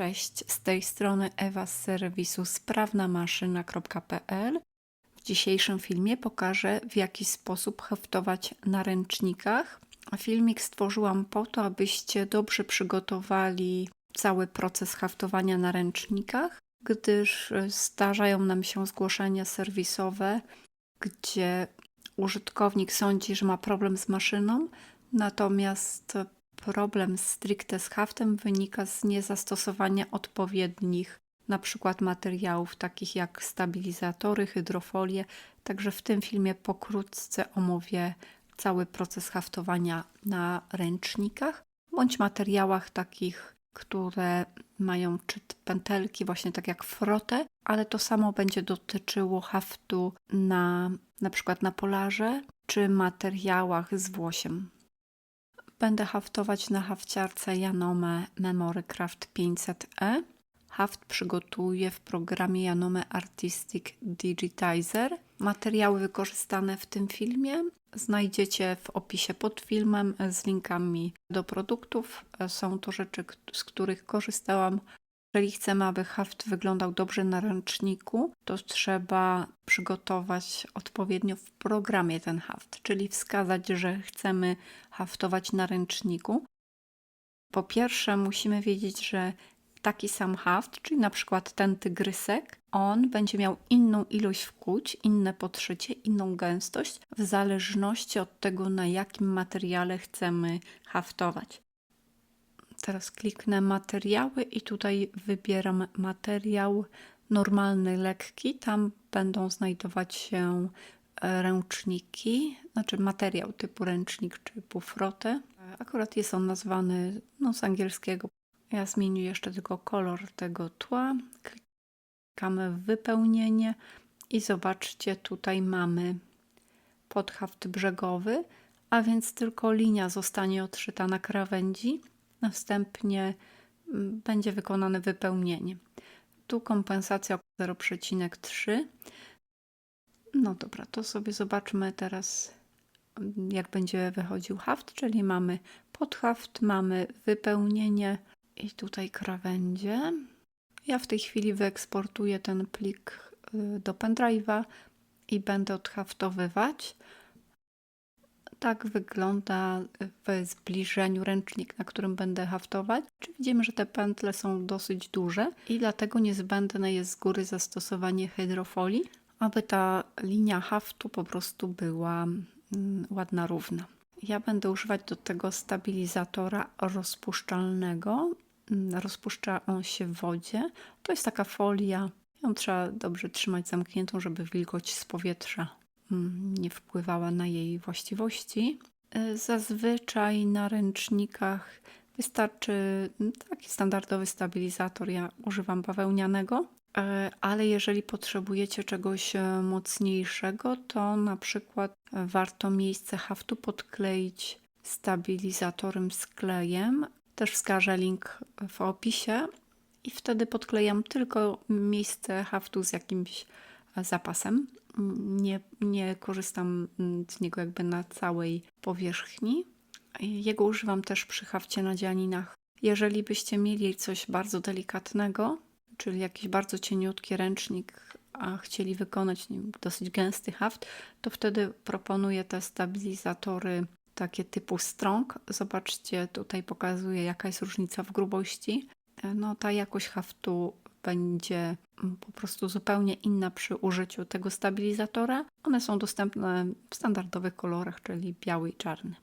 Cześć, z tej strony Ewa z serwisu sprawnamaszyna.pl. W dzisiejszym filmie pokażę, w jaki sposób haftować na ręcznikach. Filmik stworzyłam po to, abyście dobrze przygotowali cały proces haftowania na ręcznikach, gdyż zdarzają nam się zgłoszenia serwisowe, gdzie użytkownik sądzi, że ma problem z maszyną, natomiast problem stricte z haftem wynika z niezastosowania odpowiednich na przykład materiałów takich jak stabilizatory, hydrofolie. Także w tym filmie pokrótce omówię cały proces haftowania na ręcznikach bądź materiałach takich, które mają czy pętelki, właśnie tak jak frotę, ale to samo będzie dotyczyło haftu na na przykład na polarze czy materiałach z włosiem. Będę haftować na hafciarce Janome Memory Craft 500e. Haft przygotuję w programie Janome Artistic Digitizer. Materiały wykorzystane w tym filmie znajdziecie w opisie pod filmem z linkami do produktów. Są to rzeczy, z których korzystałam jeżeli chcemy, aby haft wyglądał dobrze na ręczniku, to trzeba przygotować odpowiednio w programie ten haft, czyli wskazać, że chcemy haftować na ręczniku. Po pierwsze, musimy wiedzieć, że taki sam haft, czyli na przykład ten tygrysek, on będzie miał inną ilość wkłuć, inne podszycie, inną gęstość, w zależności od tego, na jakim materiale chcemy haftować. Teraz kliknę materiały i tutaj wybieram materiał normalny, lekki. Tam będą znajdować się e, ręczniki, znaczy materiał typu ręcznik typu frotę. Akurat jest on nazwany no, z angielskiego. Ja zmienię jeszcze tylko kolor tego tła. Klikamy w wypełnienie i zobaczcie, tutaj mamy podhaft brzegowy, a więc tylko linia zostanie odszyta na krawędzi Następnie mm, będzie wykonane wypełnienie. Tu kompensacja 0,3. No dobra, to sobie zobaczmy teraz, mm, jak będzie wychodził haft, czyli mamy podhaft, mamy wypełnienie i tutaj krawędzie. Ja w tej chwili wyeksportuję ten plik y, do pendrive'a i będę odhaftowywać tak wygląda w zbliżeniu ręcznik, na którym będę haftować. Czy widzimy, że te pętle są dosyć duże i dlatego niezbędne jest z góry zastosowanie hydrofolii, aby ta linia haftu po prostu była mm, ładna, równa. Ja będę używać do tego stabilizatora rozpuszczalnego. Mm, rozpuszcza on się w wodzie. To jest taka folia. Ją trzeba dobrze trzymać zamkniętą, żeby wilgoć z powietrza nie wpływała na jej właściwości. E, zazwyczaj na ręcznikach wystarczy mm, taki standardowy stabilizator. Ja używam bawełnianego, e, ale jeżeli potrzebujecie czegoś e, mocniejszego, to na przykład warto miejsce haftu podkleić stabilizatorem z klejem. Też wskażę link w opisie i wtedy podklejam tylko miejsce haftu z jakimś zapasem nie, nie korzystam z niego jakby na całej powierzchni. Jego używam też przy hafcie na dzianinach. Jeżeli byście mieli coś bardzo delikatnego, czyli jakiś bardzo cieniutki ręcznik, a chcieli wykonać nim dosyć gęsty haft, to wtedy proponuję te stabilizatory takie typu strong. Zobaczcie, tutaj pokazuję jaka jest różnica w grubości. No ta jakość haftu będzie mm, po prostu zupełnie inna przy użyciu tego stabilizatora. One są dostępne w standardowych kolorach, czyli biały i czarny.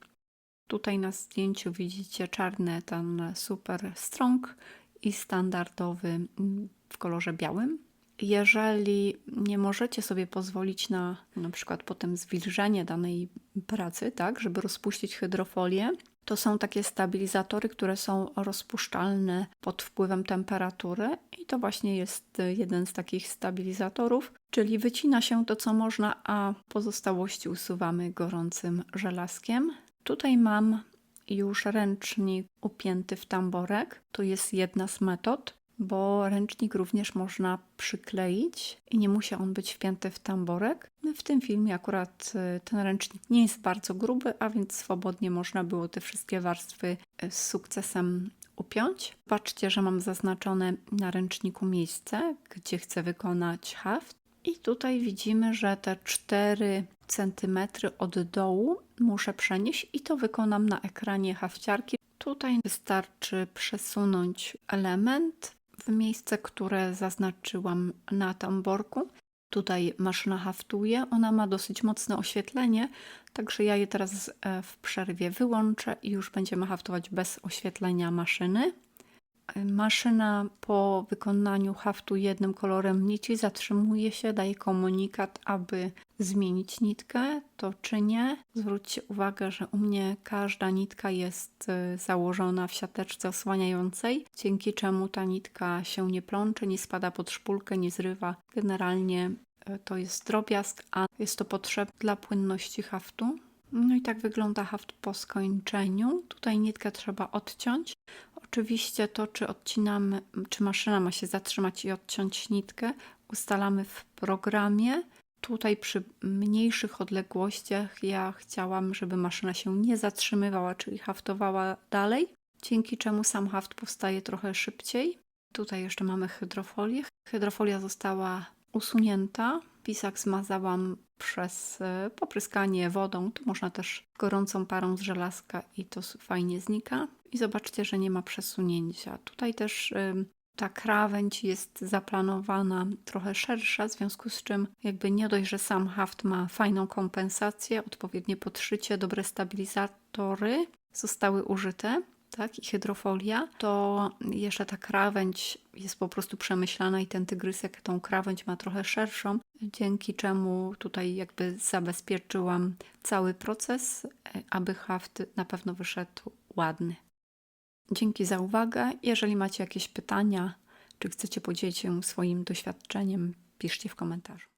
Tutaj na zdjęciu widzicie czarny ten super strong i standardowy mm, w kolorze białym. Jeżeli nie możecie sobie pozwolić na na przykład potem zwilżenie danej pracy, tak, żeby rozpuścić hydrofolię, to są takie stabilizatory, które są rozpuszczalne pod wpływem temperatury i to właśnie jest jeden z takich stabilizatorów, czyli wycina się to co można, a pozostałości usuwamy gorącym żelazkiem. Tutaj mam już ręcznik upięty w tamborek. To jest jedna z metod bo ręcznik również można przykleić i nie musi on być wpięty w tamborek. No, w tym filmie akurat y, ten ręcznik nie jest bardzo gruby, a więc swobodnie można było te wszystkie warstwy y, z sukcesem upiąć. Zobaczcie, że mam zaznaczone na ręczniku miejsce, gdzie chcę wykonać haft. I tutaj widzimy, że te 4 cm od dołu muszę przenieść i to wykonam na ekranie hafciarki. Tutaj wystarczy przesunąć element w miejsce, które zaznaczyłam na tamborku. Tutaj maszyna haftuje, ona ma dosyć mocne oświetlenie, także ja je teraz e, w przerwie wyłączę i już będziemy haftować bez oświetlenia maszyny. Maszyna po wykonaniu haftu jednym kolorem nici zatrzymuje się, daje komunikat, aby zmienić nitkę. To czynię. Zwróćcie uwagę, że u mnie każda nitka jest e, założona w siateczce osłaniającej, dzięki czemu ta nitka się nie plącze, nie spada pod szpulkę, nie zrywa. Generalnie e, to jest drobiazg, a jest to potrzebne dla płynności haftu. No i tak wygląda haft po skończeniu. Tutaj nitkę trzeba odciąć. Oczywiście to, czy odcinamy, czy maszyna ma się zatrzymać i odciąć nitkę, ustalamy w programie. Tutaj przy mniejszych odległościach ja chciałam, żeby maszyna się nie zatrzymywała, czyli haftowała dalej, dzięki czemu sam haft powstaje trochę szybciej. Tutaj jeszcze mamy hydrofolię. Hydrofolia została usunięta. Pisak zmazałam przez e, popryskanie wodą. Tu można też gorącą parą z żelazka i to fajnie znika. I zobaczcie, że nie ma przesunięcia. Tutaj też ym, ta krawędź jest zaplanowana trochę szersza, w związku z czym jakby nie dość, że sam haft ma fajną kompensację, odpowiednie podszycie, dobre stabilizatory zostały użyte, tak, i hydrofolia, to jeszcze ta krawędź jest po prostu przemyślana i ten tygrysek tą krawędź ma trochę szerszą, dzięki czemu tutaj jakby zabezpieczyłam cały proces, e, aby haft na pewno wyszedł ładny. Dzięki za uwagę. Jeżeli macie jakieś pytania, czy chcecie podzielić się swoim doświadczeniem, piszcie w komentarzu.